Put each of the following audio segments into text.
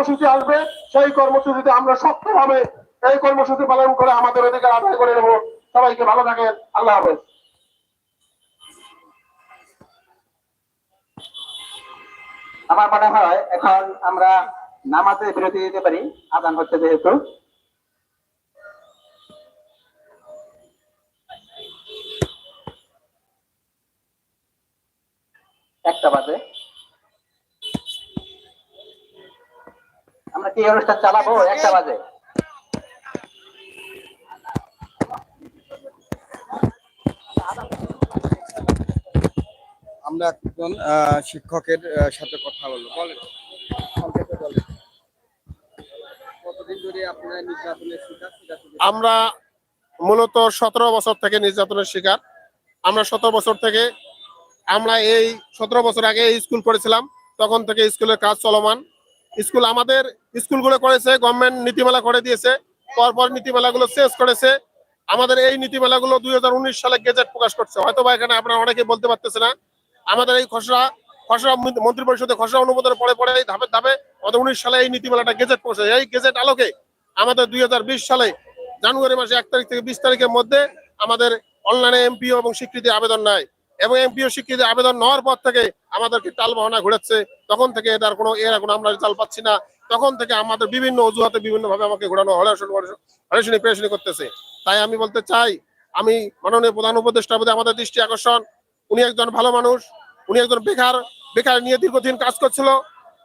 কর্মসূচি আসবে, সেই কর্মসূচিতে আমরা শক্তভাবে এই কর্মসূচি পালন করে আমাদের অধিকার আদায় করে নেব। সবাইকে ভালো থাকেন। আল্লাহ হাফেজ। আমার মনে হয় এখন আমরা নামাজে বিরতি দিতে পারি। আদান হচ্ছে যেহেতু। একটা বাজে। আমরা কি অনুষ্ঠান চালাবো? একটা বাজে। আমরা একজন শিক্ষকের সাথে কথা বলব। বলেন। আমরা মূলত সতেরো বছর থেকে নির্যাতনের শিকার। আমরা সতেরো বছর থেকে আমরা এই সতেরো বছর আগে এই স্কুল করেছিলাম তখন থেকে স্কুলের কাজ চলমান। স্কুল আমাদের স্কুলগুলো করেছে গভর্নমেন্ট নীতিমালা করে দিয়েছে, পরপর নীতিমালাগুলো শেষ করেছে। আমাদের এই নীতিমালাগুলো দুই সালে গেজেট প্রকাশ করছে। হয়তো বা এখানে আপনারা অনেকে বলতে পারতেছে না। আমাদের এই খসড়া খসড়া মন্ত্রী পরিষদে খসড়া অনুমোদনের পরে পরে এই ধাপে ধাপে আমাদের উনিশ সালে এই নীতিমালাটা গেজেট প্রকাশ এই গেজেট আলোকে আমাদের দুই হাজার বিশ সালে জানুয়ারি মাসে এক তারিখ থেকে বিশ তারিখের মধ্যে আমাদের অনলাইনে এমপিও এবং স্বীকৃতি আবেদন নেয়। এবং এমপিও স্বীকৃতি আবেদন নেওয়ার পর থেকে আমাদেরকে টাল বাহানা ঘুরেছে। তখন থেকে এটার কোনো এর কোনো আমরা চাল পাচ্ছি না। তখন থেকে আমাদের বিভিন্ন অজুহাতে বিভিন্ন ভাবে আমাকে ঘোরানো হরেশনি পেরেশনি করতেছে। তাই আমি বলতে চাই, আমি মাননীয় প্রধান উপদেষ্টা প্রতি আমাদের দৃষ্টি আকর্ষণ। উনি একজন ভালো মানুষ, উনি একজন বেকার বেকার নিয়ে দীর্ঘদিন কাজ করছিল।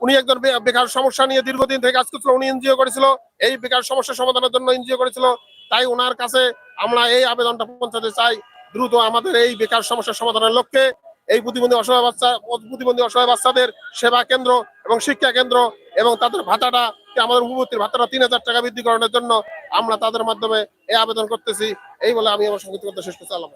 উনি একজন বেকার সমস্যা নিয়ে দীর্ঘদিন থেকে কাজ করছিল, উনি এনজিও করেছিল। এই বেকার সমস্যা সমাধানের জন্য এনজিও করেছিল। তাই ওনার কাছে আমরা এই আবেদনটা পৌঁছাতে চাই। দ্রুত আমাদের এই বেকার সমস্যা সমাধানের লক্ষ্যে এই প্রতিবন্ধী অসহায় বাচ্চা, প্রতিবন্ধী অসহায় বাচ্চাদের সেবা কেন্দ্র এবং শিক্ষা কেন্দ্র এবং তাদের ভাতাটা আমাদের উপভূতির ভাতাটা তিন হাজার টাকা বৃদ্ধি জন্য আমরা তাদের মাধ্যমে এই আবেদন করতেছি এই বলে আমি আমার সংগীত করতে শেষ করছি আল্লাহ।